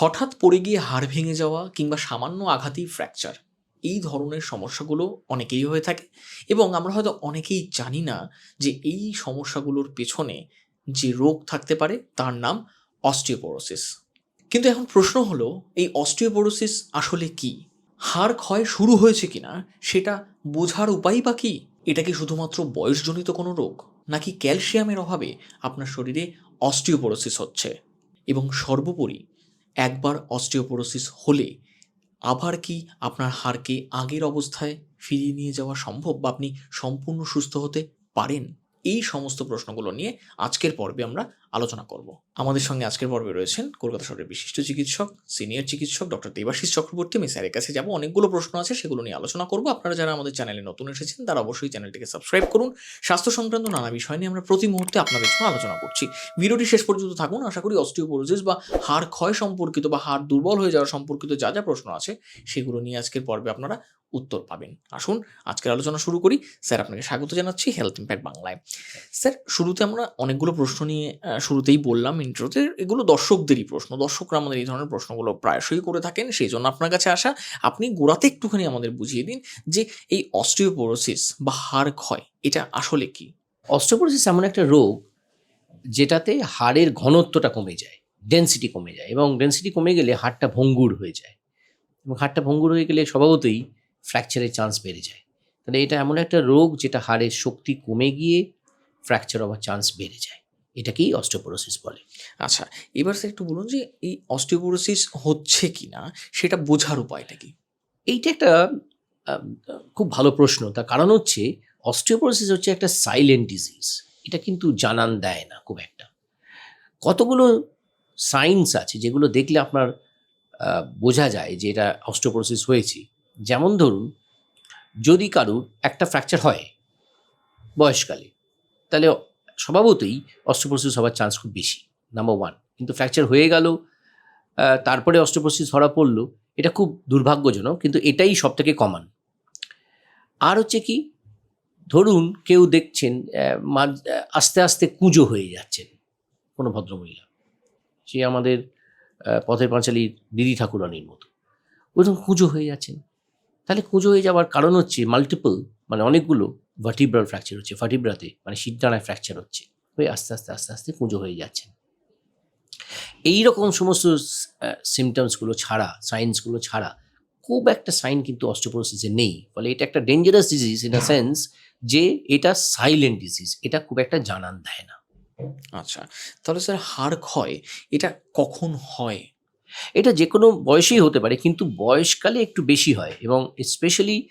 হঠাৎ পড়ে গিয়ে হাড় ভেঙে যাওয়া কিংবা সামান্য আঘাতেই ফ্র্যাকচার এই ধরনের সমস্যাগুলো অনেকেই হয়ে থাকে এবং আমরা হয়তো অনেকেই জানি না যে এই সমস্যাগুলোর পেছনে যে রোগ থাকতে পারে তার নাম অস্টিওপোরোসিস কিন্তু এখন প্রশ্ন হলো, এই অস্টিওপোরোসিস আসলে কি? হাড় ক্ষয় শুরু হয়েছে কিনা? সেটা বোঝার উপায় বা কি? এটা কি শুধুমাত্র বয়সজনিত কোনো রোগ? নাকি ক্যালসিয়ামের অভাবে আপনার শরীরে অস্টিওপোরোসিস হচ্ছে? এবং সর্বোপরি একবার অস্টিওপোরোসিস হলে আবার কি আপনার হাড়কে আগের অবস্থায় ফিরিয়ে নিয়ে যাওয়া সম্ভব বা আপনি সম্পূর্ণ সুস্থ হতে পারেন? এই সমস্ত প্রশ্নগুলো নিয়ে আজকের পর্বে আমরা আলোচনা করব। আমাদের সঙ্গে আজকের পর্বে রয়েছেন কলকাতা শহরের বিশিষ্ট চিকিৎসক, সিনিয়র চিকিৎসক ডক্টর দেবাশিস চক্রবর্তী। আমি স্যারের কাছে যাব, অনেকগুলো প্রশ্ন আছে, সেগুলো নিয়ে আলোচনা করব। আপনারা যারা আমাদের চ্যানেলে নতুন এসেছেন, তারা অবশ্যই চ্যানেলটিকে সাবস্ক্রাইব করুন। স্বাস্থ্য সংক্রান্ত নানা বিষয় নিয়ে আমরা প্রতি মুহূর্তে আপনাদের জন্য আলোচনা করছি। ভিডিওটি শেষ পর্যন্ত থাকুন। আশা করি অস্টিওপোরোসিস বা হাড় ক্ষয় সম্পর্কিত বা হাড় দুর্বল হয়ে যাওয়া সম্পর্কিত যা যা প্রশ্ন আছে, সেগুলো নিয়ে আজকের পর্বে আপনারা উত্তর পাবেন। আসুন, আজকের আলোচনা শুরু করি। স্যার, আপনাকে স্বাগত জানাচ্ছি হেলথ ইম্প্যাক্ট বাংলায়। স্যার শুরুতে আমরা অনেকগুলো প্রশ্ন নিয়ে শুরুতেই বললাম ইন্ট্রোতে। এগুলো দর্শকদেরই প্রশ্ন। দর্শকরা আমাদের এই ধরনের প্রশ্নগুলো প্রায়শই করে থাকেন, সেই জন্য আপনার কাছে আসা, আপনি গোড়াতে একটুখানি আমাদের বুঝিয়ে দিন যে এই অস্টিওপোরোসিস বা হাড় ক্ষয়, এটা আসলে কি? অস্টিওপোরোসিস এমন একটা রোগ যেটাতে হাড়ের ঘনত্বটা কমে যায় ডেন্সিটি কমে যায় এবং ডেন্সিটি কমে গেলে হাড়টা ভঙ্গুর হয়ে যায়। এবং হাড়টা ভঙ্গুর হয়ে গেলে স্বভাবতই ফ্র্যাকচারের চান্স বেড়ে যায়। তাহলে এটা এমন একটা রোগ যেটা হাড়ের শক্তি কমে গিয়ে ফ্র্যাকচার হওয়ার চান্স বেড়ে যায়। এটাকেই অস্টিওপোরোসিস বলে। আচ্ছা এবার স্যার একটু বলুন যে এই অস্টিওপোরোসিস হচ্ছে কি না সেটা বোঝার উপায়টা কি? এইটা একটা খুব ভালো প্রশ্ন। তার কারণ হচ্ছে অস্টিওপোরোসিস হচ্ছে একটা সাইলেন্ট ডিজিজ এটা কিন্তু জানান দেয় না খুব একটা। কতগুলো সাইন্স আছে যেগুলো দেখলে আপনার বোঝা যায় যে এটা অস্টিওপোরোসিস হয়েছে। যেমন ধরুন যদি কারুর একটা ফ্র্যাকচার হয় বয়সকালে তাহলে স্বভাবতই অস্টিওপোরোসিস হওয়ার চান্স খুব বেশি নাম্বার ওয়ান কিন্তু ফ্র্যাকচার হয়ে গেল তারপরে অস্টিওপোরোসিস ধরা পড়ল, এটা খুব দুর্ভাগ্যজনক, কিন্তু এটাই সব থেকে কমন আর হচ্ছে কি, ধরুন কেউ দেখছেন আস্তে আস্তে কুঁজো হয়ে যাচ্ছেন কোনো ভদ্রমহিলা। সে আমাদের পথের পাঁচালীর দিদি ঠাকুরানির মতো। ওইরকম কুঁজো হয়ে যাচ্ছেন। তাহলে কুঁজো হয়ে যাওয়ার কারণ হচ্ছে মাল্টিপল মানে অনেকগুলো ভার্টিব্রাল ফ্র্যাকচার হচ্ছে ভার্টিব্রাতে মানে শিরদানায় ফ্র্যাকচার হচ্ছে হয়ে আস্তে আস্তে আস্তে আস্তে কুঁজো হয়ে যাচ্ছে। এই রকম সমস্ত সিমটমসগুলো ছাড়া সাইন্সগুলো ছাড়া খুব একটা সাইন কিন্তু অস্টিওপোরোসিসে নেই ফলে এটা একটা dangerous disease in a sense যে এটা সাইলেন্ট ডিজিজ এটা খুব একটা জানান দেয় না। আচ্ছা তাহলে স্যার হাড় ক্ষয় এটা কখন হয়? এটা যে কোনো বয়সেই হতে পারে কিন্তু বয়সকালে একটু বেশি হয় এবং স্পেশালি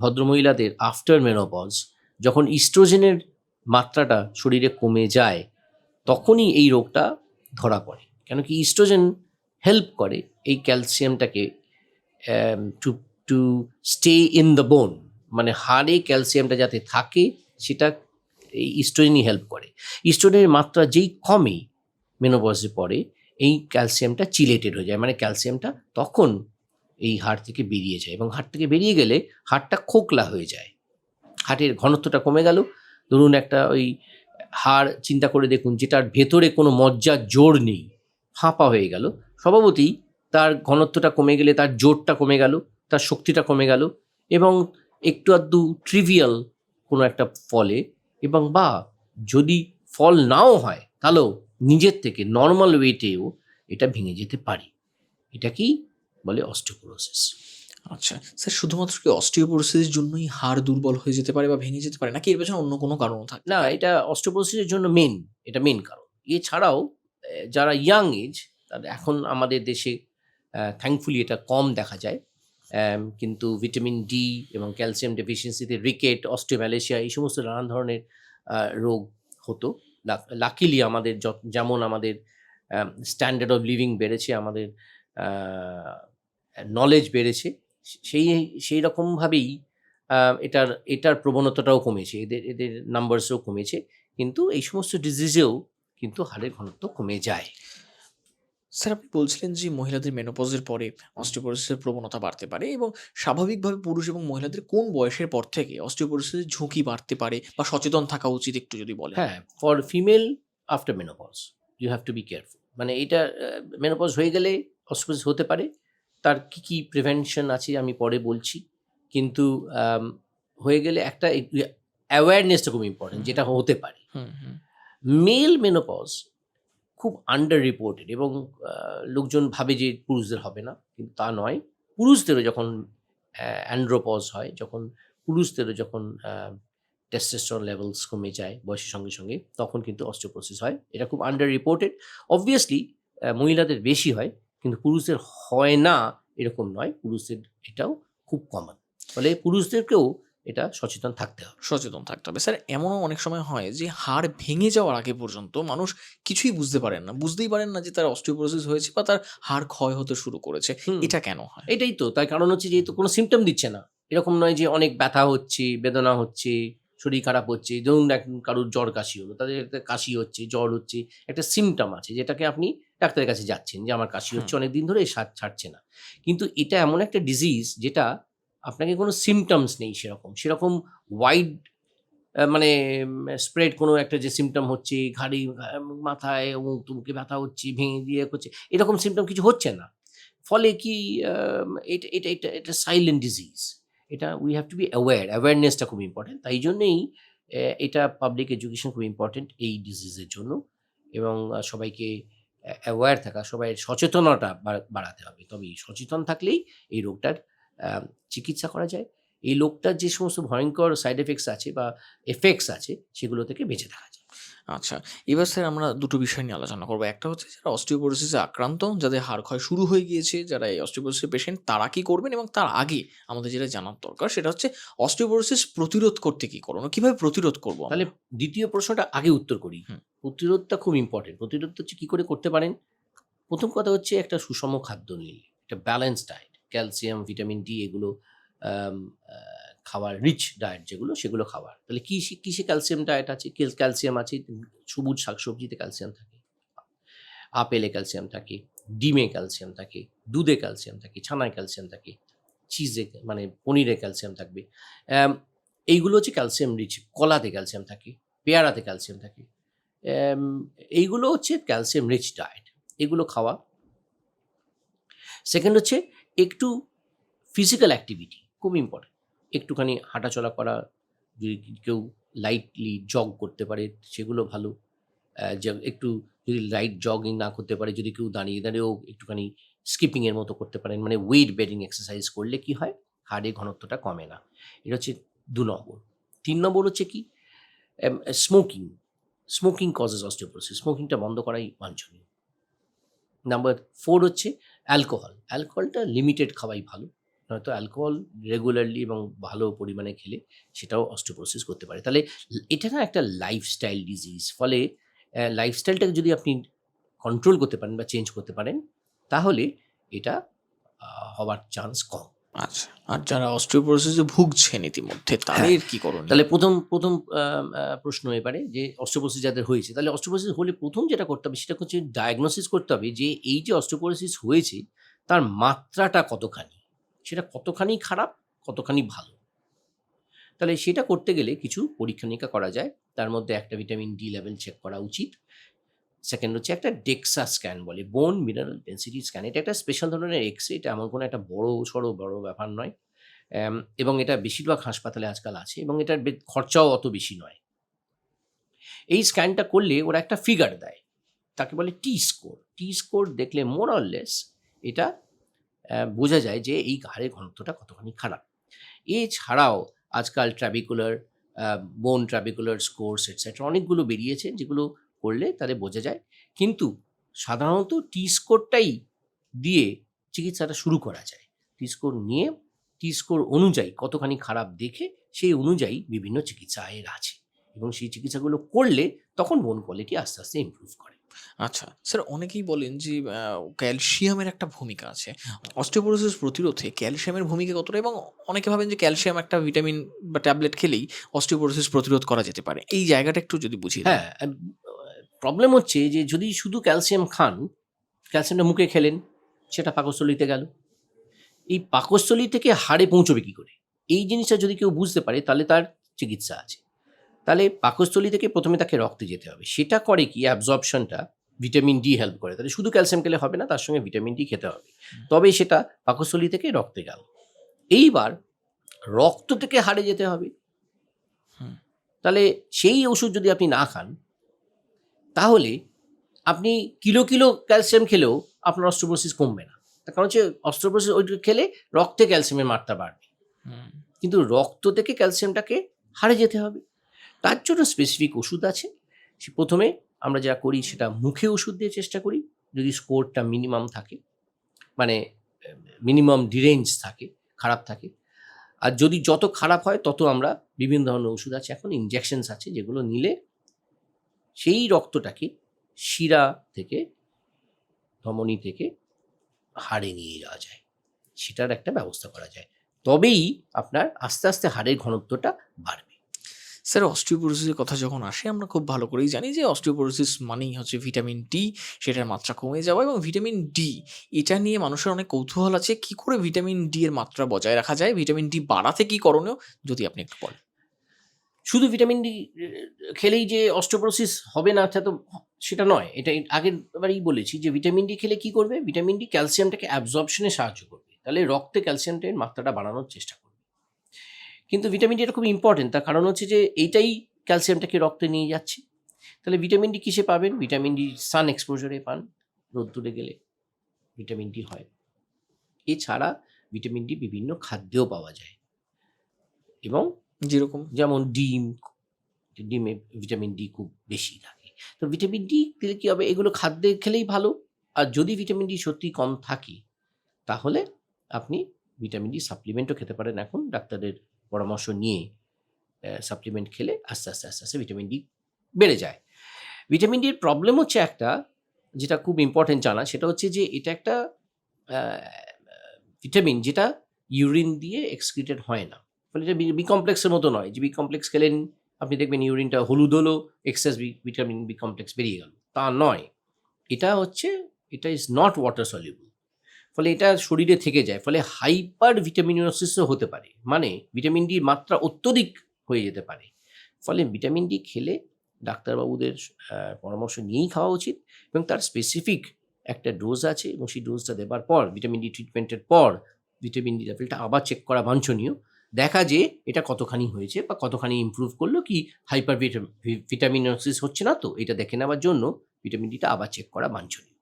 ভদ্রমহিলাদের আফটার মেনোপজ যখন ইস্ট্রোজেনের মাত্রাটা শরীরে কমে যায়, তখনই এই রোগটা ধরা পড়ে। কেন কি ইস্ট্রোজেন হেল্প করে এই ক্যালসিয়ামটাকে to to stay in the bone মানে হাড়ে ক্যালসিয়ামটা যাতে থাকে, সেটা এই ইস্ট্রোজেনই হেল্প করে। ইস্ট্রোজেনের মাত্রা যেই কমে মেনোপজে পড়ে, এই ক্যালসিয়ামটা চিলেটেড হয়ে যায় মানে ক্যালসিয়ামটা তখন এই হাড় থেকে বেরিয়ে যায় এবং হাড় থেকে বেরিয়ে গেলে হাড়টা খোকলা হয়ে যায়। হাড়ের ঘনত্বটা কমে গেল। ধরুন একটা ওই হাড়, চিন্তা করে দেখুন যেটার ভেতরে কোনো মজ্জার জোর নেই, ফাঁপা হয়ে গেল। স্বভাবতই তার ঘনত্বটা কমে গেলে, তার জোরটা কমে গেল, তার শক্তিটা কমে গেল এবং একটু আধটু ট্রিভিয়াল কোনো একটা ফলে এবং বা যদি ফল নাও হয় তাহলেও নিজের থেকে নর্মাল ওয়েটেও এটা ভেঙে যেতে পারে। এটাকেই বলে অস্টিওপোরোসিস। আচ্ছা স্যার শুধুমাত্র কি অস্টিওপোরোসিসের জন্যই হাড় দুর্বল হয়ে যেতে পারে বা ভেঙে যেতে পারে নাকি এর পেছনে অন্য কোনো কারণ থাকে না এটা অস্টিওপোরোসিসের জন্য মেন এটা মেন কারণ। এছাড়াও যারা ইয়াং এজ তাদের এখন আমাদের দেশে থ্যাঙ্কফুলি এটা কম দেখা যায়। কিন্তু ভিটামিন ডি এবং ক্যালসিয়াম ডেফিসিয়েন্সিতে রিকেট অস্টিওম্যালেশিয়া এই সমস্ত নানান ধরনের রোগ হতো। লাকিলি আমাদের যেমন আমাদের স্ট্যান্ডার্ড অফ লিভিং বেড়েছে আমাদের নলেজ বেড়েছে সেই সেই রকমভাবেই এটার এটার প্রবণতাটাও কমেছে এদের এদের নাম্বারসও কমেছে কিন্তু এই সমস্ত ডিজিজেও কিন্তু হাড়ের ঘনত্ব কমে যায়। স্যার আপনি বলছিলেন যে মহিলাদের মেনোপজের পরে অস্টিওপোরোসিসের প্রবণতা বাড়তে পারে এবং স্বাভাবিকভাবে পুরুষ এবং মহিলাদের কোন বয়সের পর থেকে অস্টিওপোরোসিসের ঝুঁকি বাড়তে পারে বা সচেতন থাকা উচিত একটু যদি বলেন। হ্যাঁ for female after menopause you have to be careful মানে এটা মেনোপজ হয়ে গেলে অস্ট্রোপোসিস হতে পারে তার কি কি প্রিভেনশন আছে আমি পরে বলছি। কিন্তু হয়ে গেলে একটা অ্যাওয়ারনেসটা খুব ইম্পর্টেন্ট যেটা হতে পারে। মেল মেনোপজ খুব আন্ডার রিপোর্টেড এবং লোকজন ভাবে যে পুরুষদের হবে না কিন্তু তা নয়। পুরুষদেরও যখন অ্যান্ড্রোপজ হয় যখন পুরুষদেরও যখন টেস্টেস্টন লেভেলস কমে যায় বয়সের সঙ্গে সঙ্গে তখন কিন্তু অস্ট্রোপোসিস হয়। এটা খুব আন্ডার রিপোর্টেড অবভিয়াসলি মহিলাদের বেশি হয় কিন্তু পুরুষের হয় না এরকম নয়। পুরুষের এটাও খুব কমন ফলে পুরুষদেরকেও এটা সচেতন থাকতে হবে। সচেতন থাকতে হবে। স্যার এমনও অনেক সময় হয় যে হাড় ভেঙে যাওয়ার আগে পর্যন্ত মানুষ কিছুই বুঝতে পারেন না। বুঝতেই পারেন না যে তার অস্টিওপোরোসিস হয়েছে বা তার হাড় ক্ষয় হতে শুরু করেছে। এটা কেন হয়? এটাই তো। তার কারণ হচ্ছে যেহেতু কোনো সিমটম দিচ্ছে না। এরকম নয় যে অনেক ব্যথা হচ্ছে বেদনা হচ্ছে শরীর খারাপ হচ্ছে। ধরুন কারোর জ্বর কাশি হলো তাদের কাশি হচ্ছে জ্বর হচ্ছে। একটা সিমটম আছে যেটাকে আপনি ডাক্তারের কাছে যাচ্ছেন যে আমার কাশি হচ্ছে অনেক দিন ধরে সার ছাড়ছে না। কিন্তু এটা এমন একটা ডিজিজ যেটা আপনাকে কোনো সিমটমস নেই সেরকম। সেরকম ওয়াইড মানে স্প্রেড কোনো একটা যে সিমটম হচ্ছে ঘাড়ি মাথায় অমুক তুমুকে ব্যথা হচ্ছে ভেঙে দিয়ে করছে এরকম সিমটম কিছু হচ্ছে না। ফলে কি এটা এটা এটা এটা সাইলেন্ট ডিজিজ এটা we have to be aware অ্যাওয়ারনেসটা খুব ইম্পর্টেন্ট তাই জন্যেই এটা পাবলিক এডুকেশন খুব ইম্পর্টেন্ট এই ডিজিজের জন্য। এবং সবাইকে অ্যাওয়্যার থাকা, সবাই সচেতনতা বাড়াতে হবে। তবে সচেতন থাকলেই এই রোগটার চিকিৎসা করা যায়। এই লোকটার যে সমস্ত ভয়ঙ্কর সাইড এফেক্টস আছে বা এফেক্টস আছে, সেগুলো থেকে বেঁচে থাকা যায়। আচ্ছা এবার স্যার আমরা দুটো বিষয় নিয়ে আলোচনা করব। একটা হচ্ছে যারা অস্টিওপোরোসিসে আক্রান্ত যাদের হাড় ক্ষয় শুরু হয়ে গিয়েছে যারা এই অস্টিওপোরোসিস পেশেন্ট তারা কি করবেন এবং তার আগে আমাদের যেটা জানার দরকার সেটা হচ্ছে অস্টিওপোরোসিস প্রতিরোধ করতে কি করব কীভাবে প্রতিরোধ করব তাহলে দ্বিতীয় প্রশ্নটা আগে উত্তর করি। প্রতিরোধটা খুব ইম্পর্টেন্ট প্রতিরোধ হচ্ছে কী করে করতে পারেন? প্রথম কথা হচ্ছে একটা সুষম খাদ্য নিলে একটা balance diet calcium vitamin D এগুলো খাওয়ার রিচ ডায়েট যেগুলো, সেগুলো খাওয়ার। তাহলে কি কিসে ক্যালসিয়াম ডায়েট আছে? ক্যালসিয়াম আছে? সবুজ শাকসবজিতে ক্যালসিয়াম থাকে। আপেলে ক্যালসিয়াম থাকে, ডিমে ক্যালসিয়াম থাকে, দুধে ক্যালসিয়াম থাকে, ছানায় ক্যালসিয়াম থাকে চিজে মানে পনিরে ক্যালসিয়াম থাকবে। এইগুলো হচ্ছে ক্যালসিয়াম রিচ কলাতে ক্যালসিয়াম থাকে, পেয়ারাতে ক্যালসিয়াম থাকে। এইগুলো হচ্ছে ক্যালসিয়াম রিচ ডায়েট এগুলো খাওয়া। সেকেন্ড হচ্ছে একটু ফিজিক্যাল অ্যাক্টিভিটি খুব ইম্পর্টেন্ট একটুখানি হাঁটাচলা করা, যদি কেউ লাইটলি জগ করতে পারে, সেগুলো ভালো। একটু যদি লাইট জগিং না করতে পারে, যদি কেউ দাঁড়িয়ে দাঁড়িয়েও একটুখানি স্কিপিংয়ের মতো করতে পারেন মানে ওয়েট বেডিং এক্সারসাইজ করলে কি হয়? হাড়ের ঘনত্বটা কমে না। এটা হচ্ছে দু নম্বর। তিন নম্বর হচ্ছে কি? স্মোকিং স্মোকিং কজেস অস্টিওপোরোসিস স্মোকিংটা বন্ধ করাই বাঞ্ছনীয়। নাম্বার ফোর হচ্ছে অ্যালকোহল অ্যালকোহলটা লিমিটেড খাওয়াই ভালো। নয়তো অ্যালকোহল রেগুলারলি এবং ভালো পরিমাণে খেলে সেটাও অস্টিওপোরোসিস করতে পারে। তাহলে এটা না একটা লাইফস্টাইল ডিজিজ ফলে লাইফস্টাইলটাকে যদি আপনি কন্ট্রোল করতে পারেন বা চেঞ্জ করতে পারেন তাহলে এটা হওয়ার চান্স কম। আচ্ছা আর যারা অস্টিওপোরোসিসে ভুগছেন ইতিমধ্যে তাদের কি করণীয়? তাহলে প্রথম প্রথম প্রশ্ন এবারে যে অস্ট্রোপোসিস যাদের হয়েছে তাহলে অস্ট্রোপোসিস হলে প্রথম যেটা করতে হবে সেটা হচ্ছে ডায়াগনোসিস করতে হবে যে এই যে অস্ট্রোপোসিস হয়েছে তার মাত্রাটা কতখানি? সেটা কতখানি খারাপ, কতখানি ভালো? তাহলে সেটা করতে গেলে কিছু পরীক্ষা নিরীক্ষা করা যায়। তার মধ্যে একটা ভিটামিন ডি লেভেল চেক করা উচিত। সেকেন্ড হচ্ছে একটা ডেক্সা স্ক্যান বলে বোন মিনারেল ডেন্সিটি স্ক্যান এটা একটা স্পেশাল ধরনের এক্স এটা এমন কোনো একটা বড়, সড়ো, বড় ব্যাপার নয়। এবং এটা বেশিরভাগ হাসপাতালে আজকাল আছে, এবং এটার খরচাও অত বেশি নয়। এই স্ক্যানটা করলে ওরা একটা ফিগার দেয়। তাকে বলে টি স্কোর টি স্কোর দেখলে মোর লেস এটা বোঝা যায় যে এই ঘাড়ের ঘনত্বটা কতখানি খারাপ। এছাড়াও আজকাল ট্রাবিকুলার বোন ট্রাবিকুলার স্কোর্স এটসেট্রা অনেকগুলো বেরিয়েছে যেগুলো করলে তাদের বোঝা যায়। কিন্তু সাধারণত টি স্কোরটাই দিয়ে চিকিৎসাটা শুরু করা যায়। টি স্কোর নিয়ে টি স্কোর অনুযায়ী কতখানি খারাপ দেখে সেই অনুযায়ী বিভিন্ন চিকিৎসা এর আছে। এবং সেই চিকিৎসাগুলো করলে তখন বোন কোয়ালিটি আস্তে আস্তে ইমপ্রুভ করে। আচ্ছা স্যার অনেকেই বলেন যে ক্যালসিয়ামের একটা ভূমিকা আছে। অস্টিওপোরোসিস প্রতিরোধে ক্যালসিয়ামের ভূমিকা কতটা এবং অনেকে ভাবেন যে ক্যালসিয়াম একটা ভিটামিন বা ট্যাবলেট খেলেই অস্টিওপোরোসিস প্রতিরোধ করা যেতে পারে। এই জায়গাটা একটু যদি দেন। হ্যাঁ প্রবলেম হচ্ছে যে যদি শুধু ক্যালসিয়াম খান, ক্যালসিয়ামটা মুখে খেলেন, সেটা পাকস্থলিতে গেল। এই পাকস্থলী থেকে হাড়ে পৌঁছবে কি করে? এই জিনিসটা যদি কেউ বুঝতে পারে, তাহলে তার চিকিৎসা আছে। তাহলে পাকস্থলী থেকে প্রথমে তাকে রক্তে যেতে হবে। সেটা করে কি? অ্যাবজর্পশনটা ভিটামিন ডি হেল্প করে। তাহলে শুধু ক্যালসিয়াম খেলে হবে না তার সঙ্গে ভিটামিন ডি খেতে হবে। তবে সেটা পাকস্থলী থেকে রক্তে গেল। এইবার রক্ত থেকে হারে যেতে হবে। তাহলে সেই ওষুধ যদি আপনি না খান তাহলে আপনি কিলো কিলো ক্যালসিয়াম খেলেও আপনার অস্ট্রোপোসিস কমবে না। তার কারণ হচ্ছে অস্ট্রোপোসিস ওইটা খেলে রক্তে ক্যালসিয়ামের মাত্রা বাড়বে। কিন্তু রক্ত থেকে ক্যালসিয়ামটাকে হারে যেতে হবে। তার জন্য স্পেসিফিক ওষুধ আছে। সে প্রথমে আমরা যা করি সেটা মুখে ওষুধ দিয়ে চেষ্টা করি, যদি স্কোরটা মিনিমাম থাকে মানে মিনিমাম ডিরেঞ্জ থাকে, খারাপ থাকে। আর যদি যত খারাপ হয়, তত আমরা বিভিন্ন ধরনের ওষুধ আছে, এখন ইনজেকশনস আছে, যেগুলো নিলে সেই রক্তটাকে শিরা থেকে, ধমনী থেকে হাড়ে নিয়ে যাওয়া যায়। সেটার একটা ব্যবস্থা করা যায়। তবেই আপনার আস্তে আস্তে হাড়ের ঘনত্বটা বাড়বে। স্যার অস্টিওপোরোসিসের কথা যখন আসে, আমরা খুব ভালো করেই জানি যে অস্টিওপোরোসিস মানেই হচ্ছে ভিটামিন ডি সেটার মাত্রা কমে যাওয়া এবং ভিটামিন ডি এটা নিয়ে মানুষের অনেক কৌতূহল আছে কি করে ভিটামিন ডি এর মাত্রা বজায় রাখা যায় ভিটামিন ডি বাড়াতে কি করণীয়, যদি আপনি একটু বলেন। শুধু ভিটামিন ডি খেলেই যে অস্টোপোরোসিস হবে না, তা তো সেটা নয়। এটা আগের বারেই বলেছি যে ভিটামিন ডি খেলে কি করবে? ভিটামিন ডি ক্যালসিয়ামটাকে অ্যাবজর্পশনে সাহায্য করবে। তাহলে রক্তে ক্যালসিয়ামটার মাত্রাটা বাড়ানোর চেষ্টা করবে। কিন্তু ভিটামিন ডি এটা খুব ইম্পর্টেন্ট তার কারণ হচ্ছে যে এইটাই ক্যালসিয়ামটাকে রক্তে নিয়ে যাচ্ছে। তাহলে ভিটামিন ডি কিসে পাবেন? ভিটামিন ডি সান এক্সপোজারে পান। রোদ্দুরে গেলে ভিটামিন ডি হয়। এছাড়া ভিটামিন ডি বিভিন্ন খাদ্যেও পাওয়া যায়। এবং যেরকম? যেমন ডিম ডিমে ভিটামিন ডি খুব বেশি থাকে। তো ভিটামিন ডি দিলে কী হবে? এগুলো খাদ্যে খেলেই ভালো। আর যদি ভিটামিন ডি সত্যি কম থাকে তাহলে আপনি ভিটামিন ডি সাপ্লিমেন্টও খেতে পারেন। এখন ডাক্তারদের পরামর্শ নিয়ে সাপ্লিমেন্ট খেলে আস্তে আস্তে আস্তে আস্তে ভিটামিন ডি বেড়ে যায়। ভিটামিন ডির প্রবলেম হচ্ছে একটা, যেটা খুব ইম্পর্টেন্ট জানা, সেটা হচ্ছে যে এটা একটা ভিটামিন যেটা ইউরিন দিয়ে এক্সক্রিটেড হয় না। ফলে এটা বি কমপ্লেক্সের মতো নয়। যে বি কমপ্লেক্স খেলেন, আপনি দেখবেন ইউরিনটা হলুদ হলো excess B vitamin B complex বেরিয়ে গেল। তা নয়। এটা হচ্ছে, এটা ইজ নট ওয়াটার সলিউবল ফলে এটা শরীরে থেকে যায়, ফলে হাইপার ভিটামিনোসিসও হতে পারে। মানে ভিটামিন ডির মাত্রা অত্যধিক হয়ে যেতে পারে। ফলে ভিটামিন ডি খেলে ডাক্তারবাবুদের পরামর্শ নিয়েই খাওয়া উচিত এবং তার স্পেসিফিক একটা ডোজ আছে এবং সেই ডোজটা দেবার পর ভিটামিন ডি ট্রিটমেন্টের পর ভিটামিন ডি লেভেলটা আবার চেক করা বাঞ্ছনীয়। দেখা যে এটা কতখানি হয়েছে বা কতখানি ইমপ্রুভ করল কি হাইপার ভিটামিনোসিস হচ্ছে না তো, এটা দেখে নেওয়ার জন্য ভিটামিন ডিটা আবার চেক করা বাঞ্ছনীয়।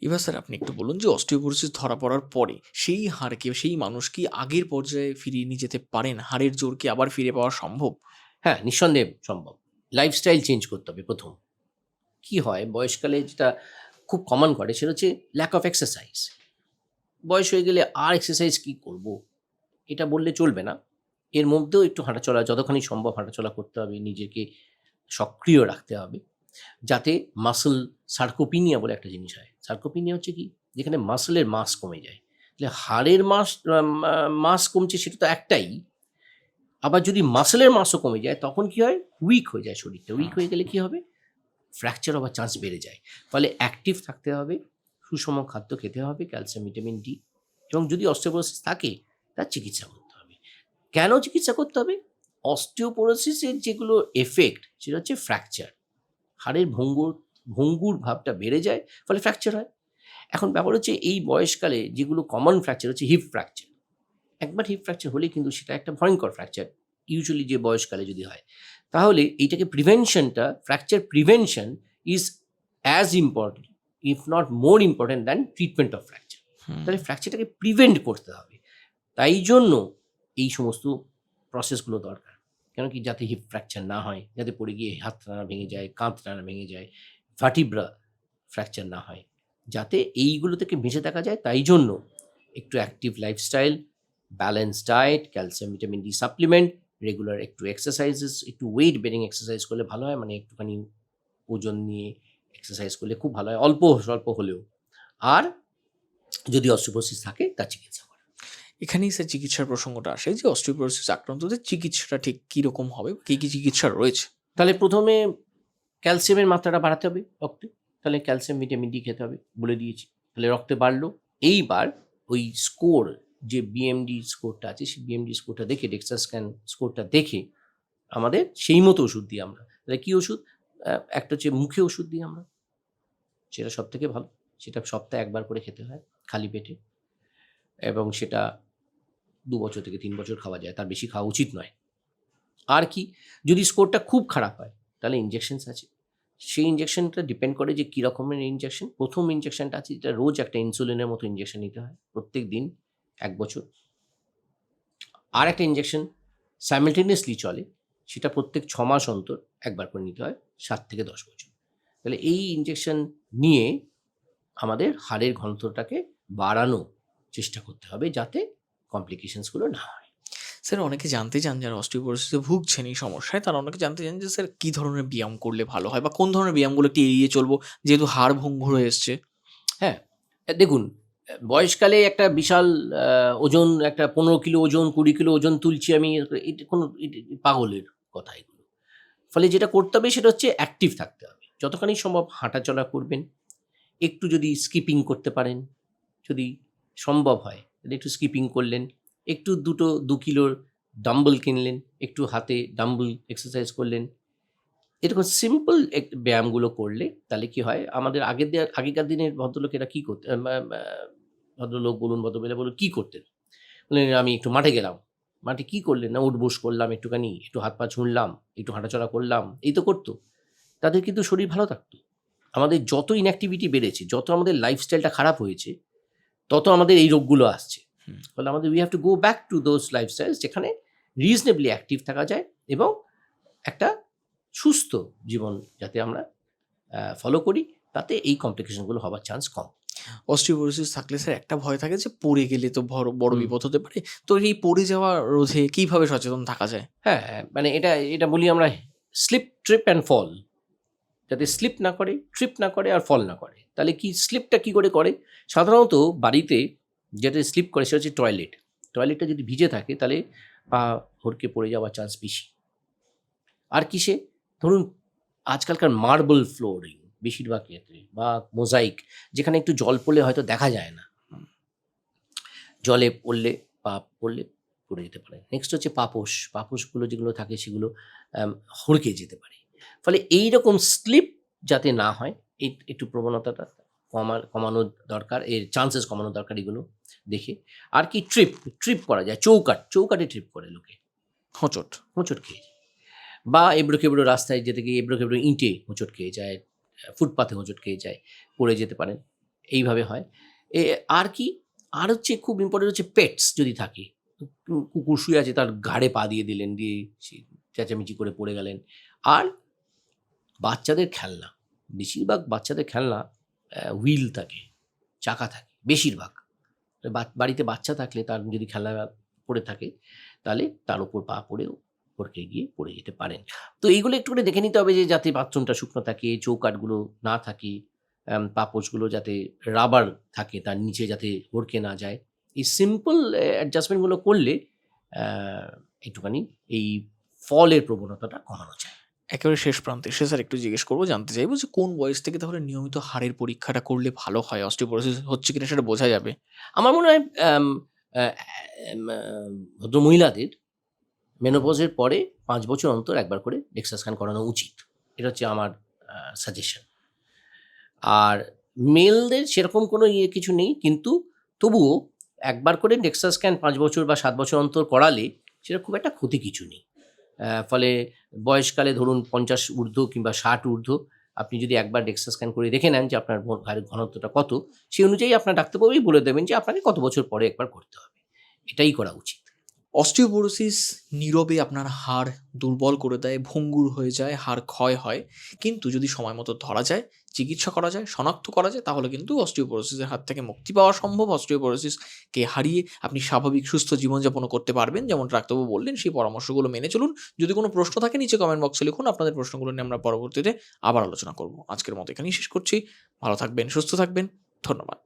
এবার স্যার আপনি একটু বলুন যে অস্টিওপোরোসিস ধরা পড়ার পরে সেই হাড়কে, সেই মানুষ কি আগের পর্যায়ে ফিরিয়ে নিয়ে যেতে পারেন? হাড়ের জোর কি আবার ফিরে পাওয়া সম্ভব? হ্যাঁ নিঃসন্দেহে সম্ভব। লাইফস্টাইল চেঞ্জ করতে হবে প্রথম। কি হয়? বয়সকালে যেটা খুব কমন করে সেটা হচ্ছে ল্যাক অফ এক্সারসাইজ বয়স হয়ে গেলে আর এক্সারসাইজ কি করব? এটা বললে চলবে না। এর মধ্যেও একটু হাঁটাচলা, যতখানি সম্ভব হাঁটাচলা করতে হবে, নিজেকে সক্রিয় রাখতে হবে। যাতে মাসল সার্কোপিনিয়া বলে একটা জিনিস হয়। সার্কোপিনিয়া হচ্ছে কি? যেখানে মাসলের মাস কমে যায়। তাহলে হাড়ের মাস মাস কমছে সেটা তো একটাই। আবার যদি মাসেলের মাসও কমে যায়, তখন কি হয়? উইক হয়ে যায় শরীরটা। উইক হয়ে গেলে কি হবে? ফ্র্যাকচার হওয়ার চান্স বেড়ে যায়। ফলে অ্যাক্টিভ থাকতে হবে, সুষম খাদ্য খেতে হবে ক্যালসিয়াম ভিটামিন ডি এবং যদি অস্টিওপোরোসিস থাকে, তার চিকিৎসা করতে হবে। কেন চিকিৎসা করতে হবে? অস্টিওপোরোসিসের যেগুলো এফেক্ট সেটা হচ্ছে ফ্র্যাকচার হাড়ের ভঙ্গুর ভঙ্গুর ভাবটা বেড়ে যায় ফলে ফ্র্যাকচার হয়। এখন ব্যাপার হচ্ছে এই বয়সকালে যেগুলো কমন ফ্র্যাকচার হচ্ছে হিপ ফ্র্যাকচার একবার হিপ ফ্র্যাকচার হলে কিন্তু সেটা একটা ভয়ঙ্কর ফ্র্যাকচার ইউজুয়ালি যে বয়সকালে যদি হয়। তাহলে এইটাকে প্রিভেনশনটা fracture prevention is as important if not more important than treatment of fracture তাহলে ফ্র্যাকচারটাকে প্রিভেন্ট করতে হবে। তাই জন্য এই সমস্ত প্রসেসগুলো দরকার। কেন কি যাতে হিপ ফ্র্যাকচার না হয়, যাতে পড়ে গিয়ে হাত টানা ভেঙে যায়, কাঁধ টানা ভেঙে যায় ভাটিব্রা ফ্র্যাকচার না হয়। যাতে এইগুলো থেকে বেঁচে থাকা যায়, তাই জন্য একটু active lifestyle balance diet calcium vitamin D supplement regular একটু এক্সারসাইজেস একটু ওয়েট বেরিং এক্সারসাইজ করলে ভালো হয় মানে একটুখানি ওজন নিয়ে এক্সারসাইজ করলে খুব ভালো হয়, অল্প, স্বল্প হলেও। আর যদি অস্ট্রোপোসিস থাকে, তার চিকিৎসা। এখানেই স্যার চিকিৎসার প্রসঙ্গটা আসে যে অস্টিওপোরোসিস আক্রান্তদের চিকিৎসাটা ঠিক কীরকম হবে, কী কী চিকিৎসা রয়েছে? তাহলে প্রথমে ক্যালসিয়ামের মাত্রাটা বাড়াতে হবে রক্তে। তাহলে ক্যালসিয়াম ভিটামিন ডি খেতে হবে বলে দিয়েছি। তাহলে রক্তে বাড়লো। এইবার ওই স্কোর যে বিএমডি স্কোরটা আছে, সেই বিএমডি স্কোরটা দেখে ডেক্সা স্ক্যান স্কোরটা দেখে আমাদের সেই মতো ওষুধ দিই আমরা। তাহলে কী ওষুধ? একটা হচ্ছে মুখে ওষুধ দিই আমরা। সেটা সব থেকে ভালো। সেটা সপ্তাহে একবার করে খেতে হয় খালি পেটে। এবং সেটা দু বছর থেকে তিন বছর খাওয়া যায়, তার বেশি খাওয়া উচিত নয়। আর কি? যদি স্কোরটা খুব খারাপ হয়, তাহলে ইঞ্জেকশনস আছে। সেই ইঞ্জেকশনটা ডিপেন্ড করে যে কী রকমের ইঞ্জেকশন প্রথম ইঞ্জেকশনটা আছে যেটা রোজ একটা ইনসুলিনের মতো ইঞ্জেকশন নিতে হয়, প্রত্যেক দিন, এক বছর। আর একটা ইঞ্জেকশন সাইমেলটেনিয়াসলি চলে, সেটা প্রত্যেক ছ মাস অন্তর একবার করে নিতে হয়, সাত থেকে দশ বছর। তাহলে এই ইঞ্জেকশন নিয়ে আমাদের হাড়ের ঘনত্বটাকে বাড়ানো চেষ্টা করতে হবে যাতে কমপ্লিকেশনসগুলো না হয়। স্যার অনেকে জানতে চান যারা অস্টিওপোরোসিসে ভুগছেন এই সমস্যায় তারা অনেকে জানতে চান যে স্যার কী ধরনের ব্যায়াম করলে ভালো হয় বা কোন ধরনের ব্যায়ামগুলো একটু এড়িয়ে চলবো যেহেতু হাড় ভঙ্গুর হয়ে এসছে। হ্যাঁ দেখুন বয়সকালে একটা বিশাল ওজন একটা পনেরো কিলো ওজন কুড়ি কিলো ওজন তুলছি আমি এটা কোনো পাগলের কথা এগুলো। ফলে যেটা করতে হবে সেটা হচ্ছে অ্যাক্টিভ থাকতে হবে। যতখানি সম্ভব হাঁটাচলা করবেন একটু যদি স্কিপিং করতে পারেন যদি সম্ভব হয় একটু স্কিপিং করলেন একটু দুটো দু কিলোর ডাম্বল কিনলেন একটু হাতে ডাম্বল এক্সারসাইজ করলেন। এরকম সিম্পল এক ব্যায়ামগুলো করলে তাহলে কি হয় আমাদের আগের আগেকার দিনের ভদ্রলোকেরা কী করতে আহ, আহ, ভদ্রলোক বলুন ভদ্রমহিলা বলুন কী করতেন? বললেন আমি একটু মাঠে গেলাম। মাঠে কী করলেন না উঠবোস করলাম একটুখানি একটু হাত পা ছুঁড়লাম একটু হাঁটাচলা করলাম এই তো করতো। তাদের কিন্তু শরীর ভালো থাকতো। আমাদের যত ইনঅ্যাক্টিভিটি বেড়েছে যত আমাদের লাইফস্টাইলটা খারাপ হয়েছে তত আমাদের এই রোগগুলো আসছে। ফলে আমাদের we have to go back to those lifestyle যেখানে রিজনেবলি অ্যাক্টিভ থাকা যায় এবং একটা সুস্থ জীবন যাতে আমরা ফলো করি তাতে এই কমপ্লিকেশনগুলো হওয়ার চান্স কম। অস্টিওপোরোসিস থাকলে স্যার একটা ভয় থাকে যে পড়ে গেলে তো বড় বড় বিপদ হতে পারে। তো এই পড়ে যাওয়া রোধে কীভাবে সচেতন থাকা যায়? হ্যাঁ মানে এটা এটা বলি আমরা স্লিপ ট্রিপ অ্যান্ড ফল যাতে স্লিপ না করে ট্রিপ না করে আর ফল না করে। তাহলে কি স্লিপটা কি করে করে? সাধারণত বাড়িতে যেটা স্লিপ করে সেটা হচ্ছে টয়লেট টয়লেটটা যদি ভিজে থাকে, তাহলে পা হড়কে পড়ে যাওয়ার চান্স বেশি। আর কিসে? ধরুন, আজকালকার মার্বেল ফ্লোরিং বেশিরভাগ ক্ষেত্রে বা মোজাইক যেখানে একটু জল পড়লে হয়তো দেখা যায় না। জলে পড়লে, পা পড়লে পড়ে যেতে পারে। নেক্সট হচ্ছে পাপোশ। পাপোশগুলো যেগুলো থাকে, সেগুলো হড়কে যেতে পারে। ফলে এই রকম স্লিপ যাতে না হয় এই একটু প্রবণতাটা কমার কমানো দরকার এর চান্সেস কমানো দরকার এগুলো দেখে। আর কি ট্রিপ ট্রিপ করা যায় চৌকাট চৌকাটে ট্রিপ করে লোকে। হোঁচট। হোঁচট খেয়ে যায়। বা এবড়ো খেবড়ো রাস্তায় যেতে গিয়ে এবড়ো খেবড়ো ইঁটে হোঁচট খেয়ে যায় ফুটপাথে হোঁচট খেয়ে যায় পড়ে যেতে পারেন। এইভাবে হয়। এ আর কি আর হচ্ছে খুব ইম্পর্টেন্ট হচ্ছে পেটস যদি থাকে। কুকুর শুয়ে আছে তার ঘাড়ে পা দিয়ে দিলেন দিয়ে চেঁচামেচি করে পড়ে গেলেন। আর বাচ্চাদের খেলনা, বেশিরভাগ বাচ্চাদের খেলনা হুইল থাকে, চাকা থাকে, বেশিরভাগ। বাড়িতে বাচ্চা থাকলে তার যদি খেলনা পড়ে থাকে, তাহলে তার উপর পা পড়েও পড়কে গিয়ে পড়ে যেতে পারেন। তো এইগুলো একটু করে দেখে নিতে হবে যে, যাতে বাথরুমটা শুকনো থাকে চৌকাটগুলো না থাকে পাপোশগুলো যাতে রাবার থাকে তার নিচে যাতে হড়কে না যায়। এই সিম্পল অ্যাডজাস্টমেন্টগুলো করলে একটুখানি এই ফলের প্রবণতাটা কমানো যায়। একেবারে শেষ প্রান্তে। সে স্যার একটু জিজ্ঞেস করব, জানতে চাইব যে কোন বয়স থেকে তাহলে নিয়মিত হাড়ের পরীক্ষাটা করলে ভালো হয়? অস্টিওপোরোসিস হচ্ছে কিনা সেটা বোঝা যাবে। আমার মনে হয় ভদ্র মহিলাদের মেনোপজের পরে পাঁচ বছর অন্তর একবার করে ডেক্সা স্ক্যান করানো উচিত। এটা হচ্ছে আমার সাজেশন আর মেলদের সেরকম কোনো ইয়ে কিছু নেই, কিন্তু তবুও একবার করে ডেক্সা স্ক্যান পাঁচ বছর বা সাত বছর অন্তর করালে সেটা খুব একটা ক্ষতি কিছু নেই। ফলে বয়সকালে ধরুন পঞ্চাশ ঊর্ধ্ব কিংবা ষাট ঊর্ধ্ব, আপনি যদি একবার ডেক্সা স্ক্যান করে দেখে নেন যে আপনার ভাইয়ের ঘনত্বটা কত, সেই অনুযায়ী আপনার ডাক্তারবাবুই বলে দেবেন যে আপনাকে কত বছর পরে একবার করতে হবে। এটাই করা উচিত। অস্টিওপোরোসিস নীরবে আপনার হাড় দুর্বল করে দেয়, ভঙ্গুর হয়ে যায়, হাড় ক্ষয় হয়। কিন্তু যদি সময় মতো ধরা যায়, চিকিৎসা করা যায়, শনাক্ত করা যায়, তাহলে কিন্তু অস্টিওপোরোসিসের হাত থেকে মুক্তি পাওয়া সম্ভব। অস্টিওপোরোসিসকে হারিয়ে আপনি স্বাভাবিক সুস্থ জীবনযাপনও করতে পারবেন, যেমন ডাক্তারবাবু বললেন, সেই পরামর্শগুলো মেনে চলুন। যদি কোনো প্রশ্ন থাকে, নিচে কমেন্ট বক্সে লিখুন, আপনাদের প্রশ্নগুলো নিয়ে আমরা পরবর্তীতে আবার আলোচনা করব। আজকের মতো এখানেই শেষ করছি। ভালো থাকবেন, সুস্থ থাকবেন। ধন্যবাদ।